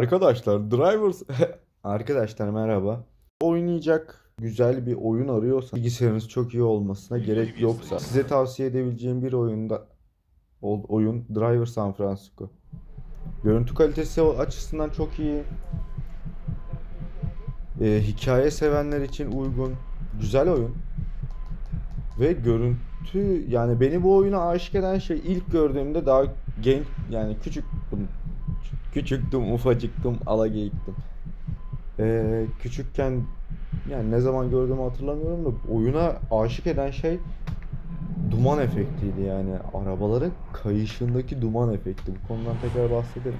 Arkadaşlar Drivers Arkadaşlar merhaba. Oynayacak güzel bir oyun arıyorsanız bilgisayarınız çok iyi olmasına gerek yoksa size tavsiye edebileceğim bir oyunda oyun Driver San Francisco. Görüntü kalitesi açısından çok iyi. Ee, hikaye sevenler için uygun. Güzel oyun. Ve görüntü yani beni bu oyuna aşık eden şey ilk gördüğümde daha genç yani küçüktüm. Küçüktüm, ufacıktım, alageyiktim. Ee, küçükken yani ne zaman gördüğümü hatırlamıyorum da oyuna aşık eden şey duman efektiydi yani arabaların kayışındaki duman efekti. Bu konudan tekrar bahsedelim.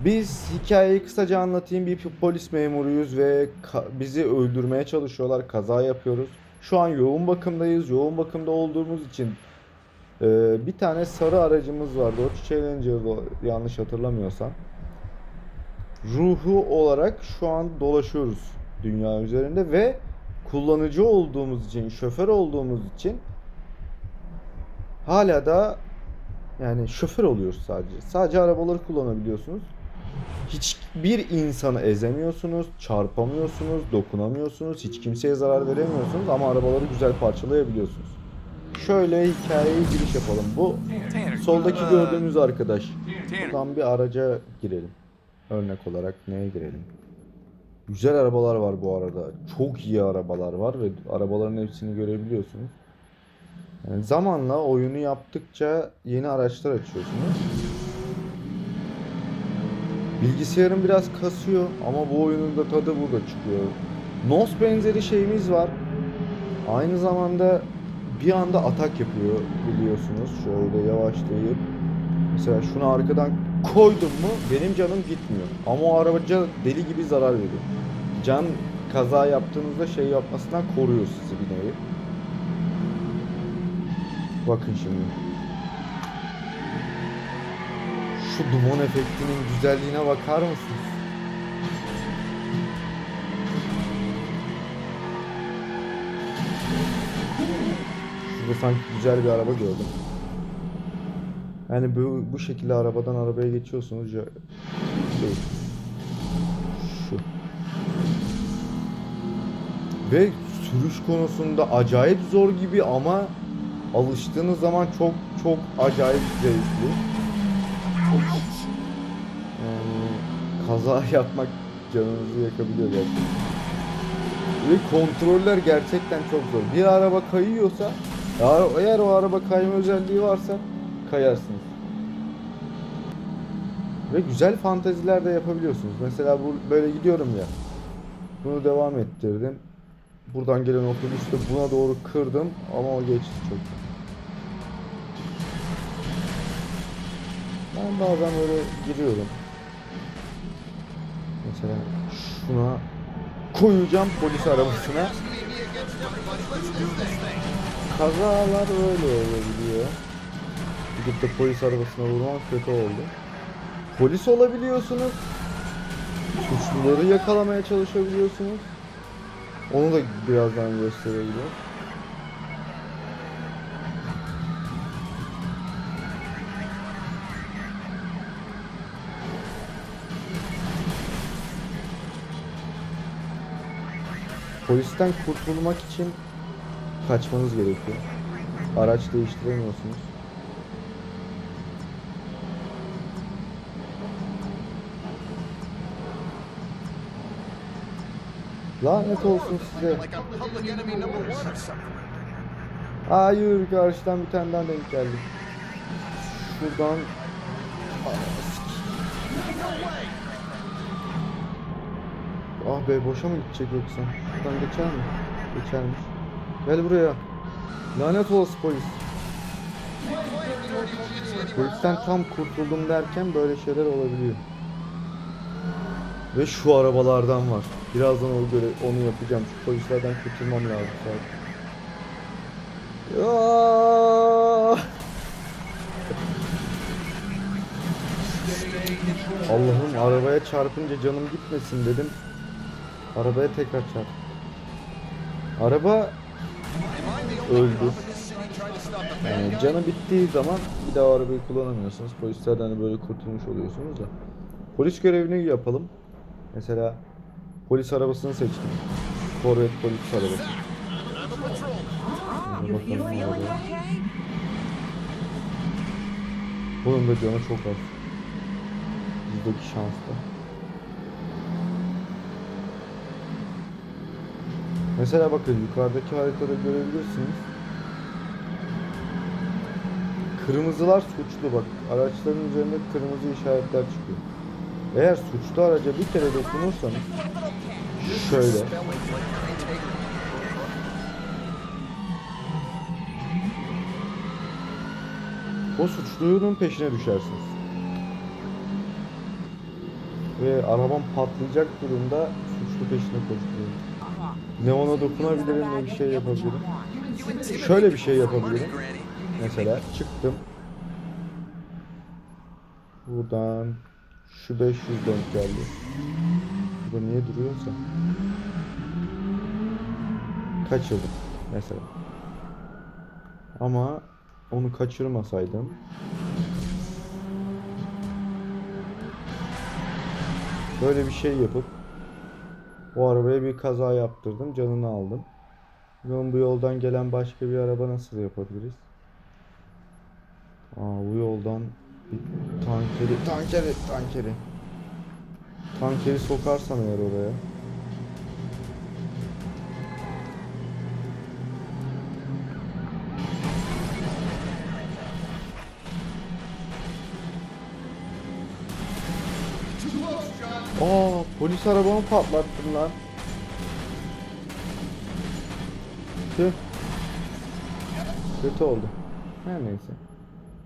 Biz hikayeyi kısaca anlatayım. Bir polis memuruyuz ve bizi öldürmeye çalışıyorlar. Kaza yapıyoruz. Şu an yoğun bakımdayız. Yoğun bakımda olduğumuz için e, bir tane sarı aracımız var. Dodge Challenger'da yanlış hatırlamıyorsam. Ruhu olarak şu an dolaşıyoruz dünya üzerinde ve kullanıcı olduğumuz için, şoför olduğumuz için hala da yani şoför oluyoruz sadece. Sadece arabaları kullanabiliyorsunuz. Hiçbir insanı ezemiyorsunuz, çarpamıyorsunuz, dokunamıyorsunuz, hiç kimseye zarar veremiyorsunuz ama arabaları güzel parçalayabiliyorsunuz. Şöyle hikayeye giriş yapalım. Bu soldaki gördüğünüz arkadaş. Buradan bir araca girelim. Örnek olarak neye girelim? Güzel arabalar var bu arada. Çok iyi arabalar var ve arabaların hepsini görebiliyorsunuz. Yani zamanla oyunu yaptıkça yeni araçlar açıyorsunuz. Bilgisayarım biraz kasıyor ama bu oyunun da tadı burada çıkıyor. NOS benzeri şeyimiz var. Aynı zamanda bir anda atak yapıyor biliyorsunuz. Şöyle yavaşlayıp mesela şunu arkadan koydum mu benim canım gitmiyor. Ama o arabaca deli gibi zarar veriyor. Can kaza yaptığınızda şey yapmasından koruyor sizi bir nevi. Bakın şimdi. Şu duman efektinin güzelliğine bakar mısınız? Şurada sanki güzel bir araba gördüm. Yani bu, bu şekilde arabadan arabaya geçiyorsunuz ya. Şey, şu. Ve sürüş konusunda acayip zor gibi ama alıştığınız zaman çok çok acayip zevkli. Yani kaza yapmak canınızı yakabiliyor gerçekten. Ve kontroller gerçekten çok zor. Bir araba kayıyorsa eğer, eğer o araba kayma özelliği varsa kayarsınız. Ve güzel fanteziler de yapabiliyorsunuz. Mesela bu böyle gidiyorum ya. Bunu devam ettirdim. Buradan gelen otobüste buna doğru kırdım ama o geçti çok. Ben bazen böyle giriyorum. Mesela şuna koyacağım polis arabasına. Kazalar böyle olabiliyor. Gidip de polis arabasına vurmak kötü oldu. Polis olabiliyorsunuz. Suçluları yakalamaya çalışabiliyorsunuz. Onu da birazdan gösterebilirim. Polisten kurtulmak için kaçmanız gerekiyor. Araç değiştiremiyorsunuz. Lanet olsun size. Hayır karşıdan bir tane daha denk geldi. Şuradan Ah be boşa mı gidecek yoksa? Şuradan geçer mi? Geçermiş. Gel buraya. Lanet olası polis. Polisten tam kurtuldum derken böyle şeyler olabiliyor. Ve şu arabalardan var. Birazdan o göre onu yapacağım. Şu polislerden kurtulmam lazım! Allah'ım arabaya çarpınca canım gitmesin dedim. Arabaya tekrar çarp. Araba öldü. Yani canı bittiği zaman bir daha arabayı kullanamıyorsunuz. Polislerden de böyle kurtulmuş oluyorsunuz da. Polis görevini yapalım. Mesela polis arabasını seçtim. Corvette polis arabası. Bakalım arabaya. okay? Bunun da canı çok az. Bizdeki şanslı. Mesela bakın yukarıdaki haritada görebilirsiniz. Kırmızılar suçlu bak. Araçların üzerinde kırmızı işaretler çıkıyor. Eğer suçlu araca bir kere dokunursanız şöyle o suçlunun peşine düşersiniz. Ve arabam patlayacak durumda suçlu peşine koşturuyor. Ne ona dokunabilirim ne bir şey yapabilirim. Şöyle bir şey yapabilirim. Mesela çıktım. Buradan şu 500 denk geldi. Burada niye duruyorsa. Kaçırdım mesela. Ama onu kaçırmasaydım böyle bir şey yapıp o arabaya bir kaza yaptırdım, canını aldım. Bakalım bu yoldan gelen başka bir araba nasıl yapabiliriz? Aa bu yoldan bir tankeri, tankeri, tankeri. Tankeri sokarsam eğer oraya. Polis arabamı patlattım lan. Tüh. Kötü oldu. Her neyse.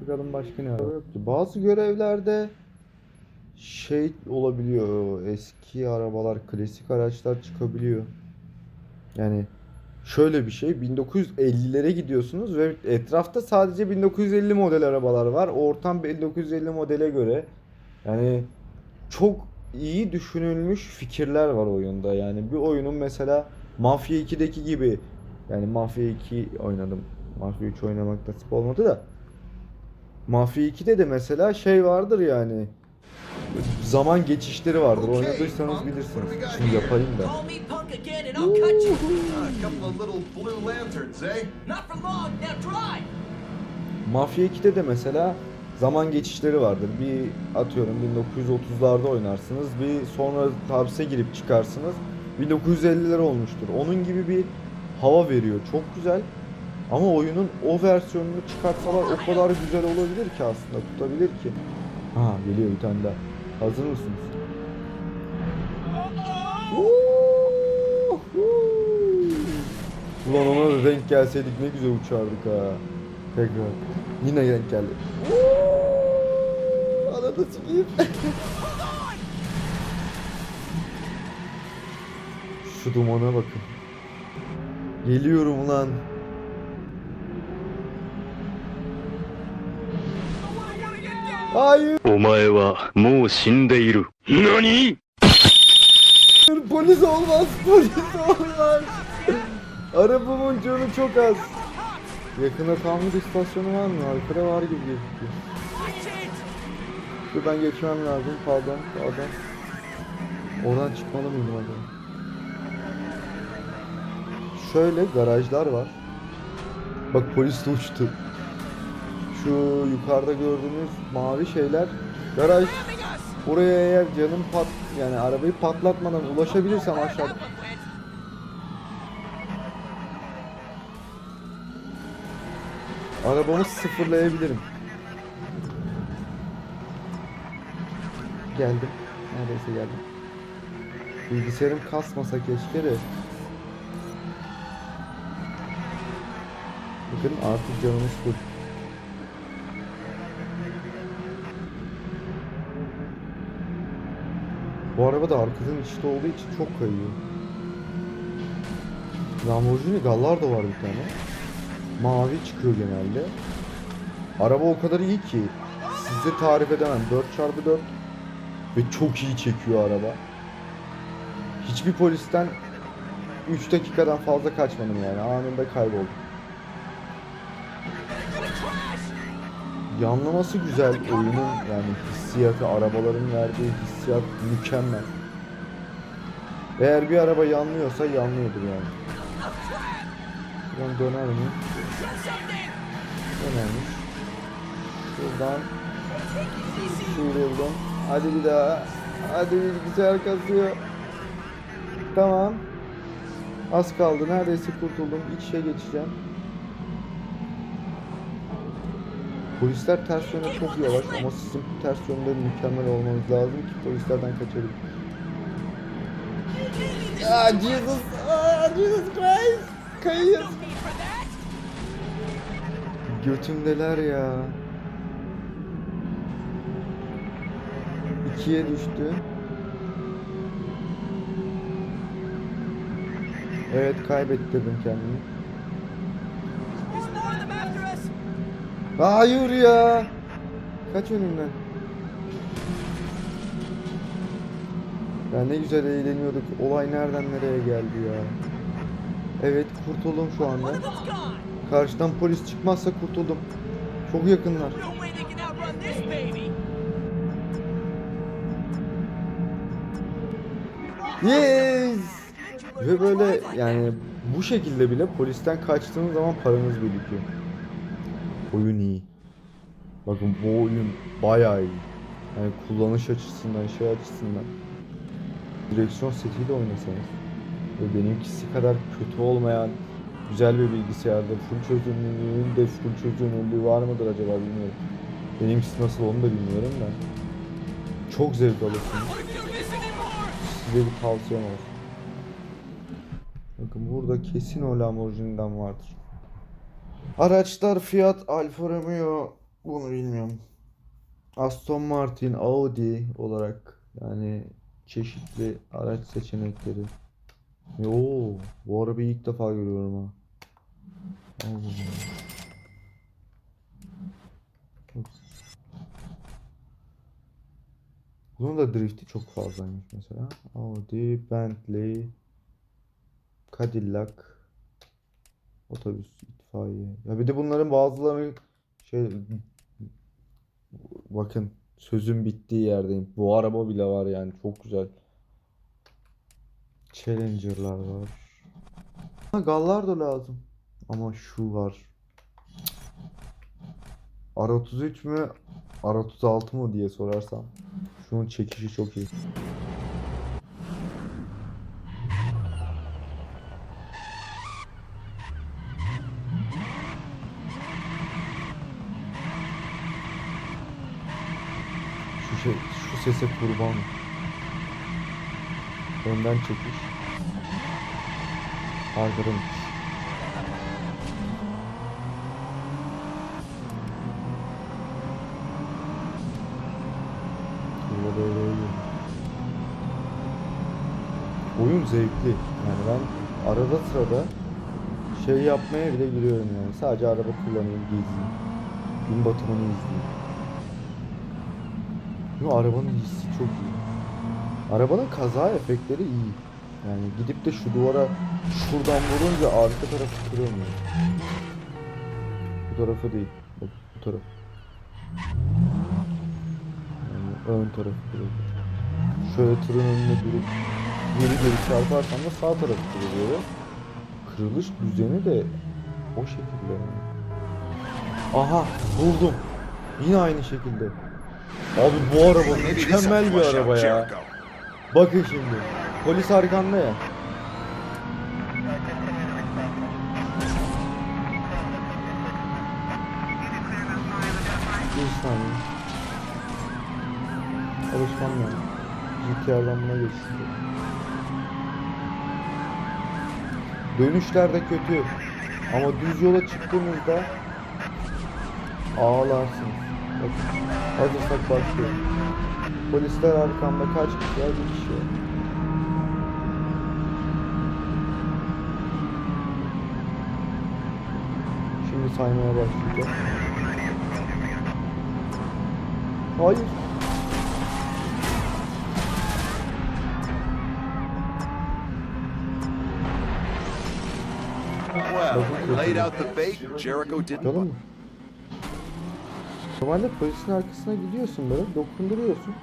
Bakalım başka ne yoktu. Bazı görevlerde şey olabiliyor. Eski arabalar, klasik araçlar çıkabiliyor. Yani şöyle bir şey 1950'lere gidiyorsunuz ve etrafta sadece 1950 model arabalar var. Ortam 1950 modele göre. Yani çok iyi düşünülmüş fikirler var oyunda. Yani bir oyunun mesela Mafya 2'deki gibi yani Mafya 2 oynadım. Mafya 3 oynamak nasip olmadı da. Mafya 2'de de mesela şey vardır yani. Zaman geçişleri vardır. Oynadıysanız bilirsiniz. Şimdi yapayım da. Eh? Mafya 2'de de mesela zaman geçişleri vardır. Bir atıyorum 1930'larda oynarsınız. Bir sonra hapse girip çıkarsınız. 1950'ler olmuştur. Onun gibi bir hava veriyor. Çok güzel. Ama oyunun o versiyonunu çıkartsalar o kadar güzel olabilir ki aslında. Tutabilir ki. Ha geliyor bir tane daha. Hazır mısınız? Ulan ona da denk gelseydik ne güzel uçardık ha. Tekrar. Yine denk geldi unutmayayım. Şu dumana bakın. Geliyorum lan. Hayır. Omae wa mou shindeiru. Nani? Polis olmaz, polis olmaz. Arabamın canı çok az. Yakında tamir istasyonu var mı? Arkada var gibi gözüküyor. Şuradan geçmem lazım. Pardon, pardon. Oradan çıkmalı mıydım acaba? Şöyle garajlar var. Bak polis de uçtu. Şu yukarıda gördüğünüz mavi şeyler garaj. Oraya eğer canım pat yani arabayı patlatmadan ulaşabilirsem aşağı arabamı sıfırlayabilirim. Geldim. Neredeyse geldim. Bilgisayarım kasmasa keşke de. Bakın artık canımız full. Bu araba da arkadan içte olduğu için çok kayıyor. Lamborghini Gallardo var bir tane. Mavi çıkıyor genelde. Araba o kadar iyi ki size tarif edemem. 4x4 ve çok iyi çekiyor araba. Hiçbir polisten 3 dakikadan fazla kaçmadım yani. Anında kayboldum. yanlaması güzel oyunun yani hissiyatı, arabaların verdiği hissiyat mükemmel. Eğer bir araba yanlıyorsa yanlıyordur yani. Şuradan döner mi? Dönermiş. Şuradan Şuradan. Hadi bir daha. Hadi bilgisayar kasıyor. Tamam. Az kaldı. Neredeyse kurtuldum. İç işe geçeceğim. Polisler ters yöne çok yavaş ama sizin ters yönde mükemmel olmanız lazım ki polislerden kaçabilin. Ah Jesus! Ah Jesus Christ! Kayıyor. Götümdeler ya. İkiye düştü. Evet kaybettirdim kendimi. Hayır ya. Kaç önümden. Ya ne güzel eğleniyorduk. Olay nereden nereye geldi ya. Evet kurtuldum şu anda. Karşıdan polis çıkmazsa kurtuldum. Çok yakınlar. Yes! Ve böyle yani bu şekilde bile polisten kaçtığınız zaman paranız birikiyor. Oyun iyi. Bakın bu oyun bayağı iyi. Yani kullanış açısından, şey açısından. Direksiyon setiyle oynasanız ve benimkisi kadar kötü olmayan güzel bir bilgisayarda full çözünürlüğün de full çözünürlüğü var mıdır acaba bilmiyorum. Benimkisi nasıl onu da bilmiyorum da. Çok zevk alırsınız. Size bir tavsiyem olsun. Bakın burada kesin o Lamborghini'den vardır. Araçlar Fiat, Alfa Romeo bunu bilmiyorum. Aston Martin, Audi olarak yani çeşitli araç seçenekleri. Oo, bu arabayı ilk defa görüyorum ha. Allah Bunun da drifti çok fazlaymış mesela. Audi, Bentley, Cadillac, otobüs, itfaiye. Ya bir de bunların bazıları şey bakın sözün bittiği yerdeyim. Bu araba bile var yani çok güzel. Challenger'lar var. Ha, Gallardo lazım. Ama şu var. R33 mü? R36 mı diye sorarsam. Şunun çekişi çok iyi. Şu şey, şu sese kurban. Önden çekiş. Arkadan itiş. Burada böyle oynuyor. Oyun zevkli. Yani ben arada sırada şey yapmaya bile giriyorum yani. Sadece araba kullanayım, gezeyim. Gün batımını izleyeyim. Yo, arabanın hissi çok iyi. Arabanın kaza efektleri iyi. Yani gidip de şu duvara şuradan vurunca arka tarafı kırılmıyor. Bu tarafı değil. Bak bu taraf. Yani ön tarafı kırılıyor. Şöyle tırın önüne durup geri geri çarparsam da sağ tarafı kırılıyor. Kırılış düzeni de o şekilde. Aha buldum. Yine aynı şekilde. Abi bu araba mükemmel bir araba ya. Bakın şimdi. Polis arkanda ya. Bir saniye. Alışmam lazım. GTR'dan buna geçtim. Dönüşler de kötü. Ama düz yola çıktığımızda ağlarsınız. Bakın. Hazırsak başlıyorum. Polisler arkamda kaç kişi var? Bir kişi var. Şimdi saymaya başlayacağım. Hayır. Laid out the bait, Jericho didn't budge. mı? Normalde polisin arkasına gidiyorsun böyle dokunduruyorsun.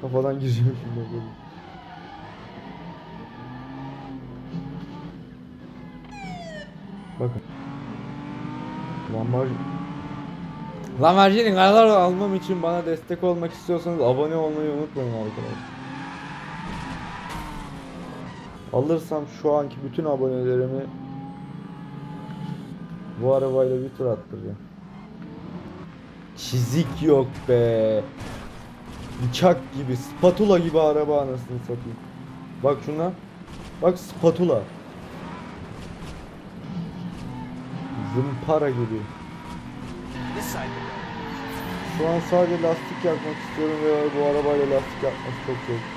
Kafadan gireceğim şimdi böyle. Bakın. Lamborghini Lamborghini kadar almam için bana destek olmak istiyorsanız abone olmayı unutmayın arkadaşlar. Alırsam şu anki bütün abonelerimi bu arabayla bir tur attıracağım. Çizik yok be. Bıçak gibi, spatula gibi araba anasını satayım. Bak şuna. Bak spatula. Zımpara gibi. Şu an sadece lastik yapmak istiyorum ve bu arabayla lastik yapmak çok zevkli.